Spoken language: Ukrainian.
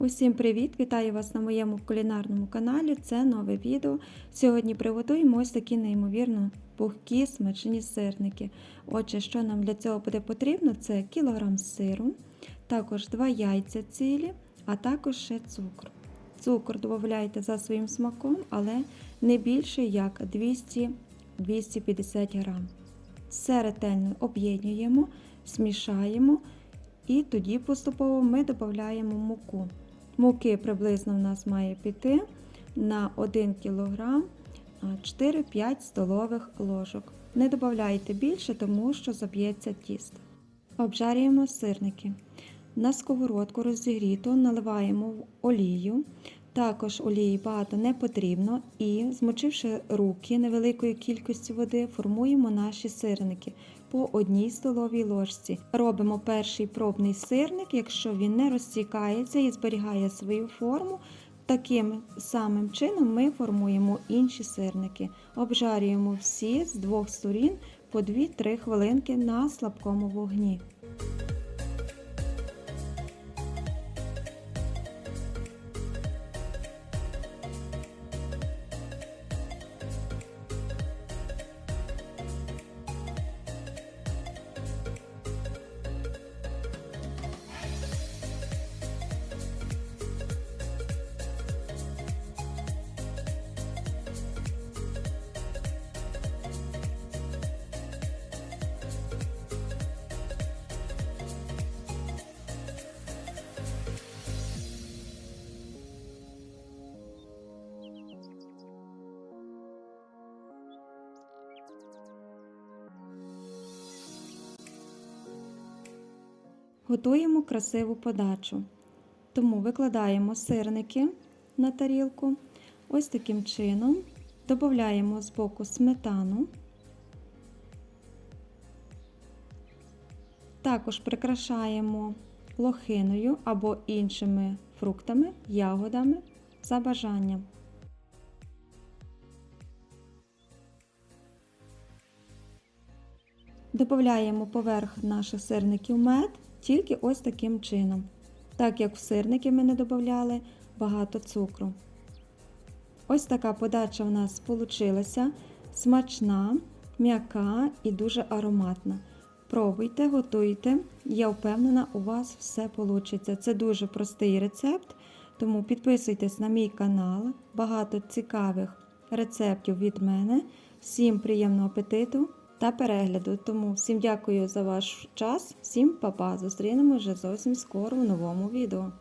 Усім привіт! Вітаю вас на моєму кулінарному каналі. Це нове відео. Сьогодні приготуємо ось такі неймовірно пухкі смачні сирники. Отже, що нам для цього буде потрібно, це кілограм сиру, також 2 яйця цілі, а також ще цукру. Цукор додавайте за своїм смаком, але не більше як 200-250 грам. Все ретельно об'єднуємо, смішаємо. І тоді поступово ми додаємо муку. Муки приблизно в нас має піти на 1 кг 4-5 столових ложок. Не додавайте більше, тому що заб'ється тісто. Обжарюємо сирники. На сковородку розігріту наливаємо олію. Також олії багато не потрібно і, змочивши руки невеликою кількістю води, формуємо наші сирники по одній столовій ложці. Робимо перший пробний сирник, якщо він не розтікається і зберігає свою форму. Таким самим чином ми формуємо інші сирники. Обжарюємо всі з двох сторін по 2-3 хвилинки на слабкому вогні. Готуємо красиву подачу. Тому викладаємо сирники на тарілку. Ось таким чином. Додаємо з боку сметану. Також прикрашаємо лохиною або іншими фруктами, ягодами за бажанням. Додаємо поверх наших сирників мед тільки ось таким чином, так як в сирники ми не додавали багато цукру. Ось така подача у нас вийшла смачна, м'яка і дуже ароматна. Пробуйте, готуйте, я впевнена, у вас все вийде. Це дуже простий рецепт, тому підписуйтесь на мій канал, багато цікавих рецептів від мене. Всім приємного апетиту! Та перегляду. Тому всім дякую за ваш час, всім па-па, Зустрінемо вже зовсім скоро в новому відео.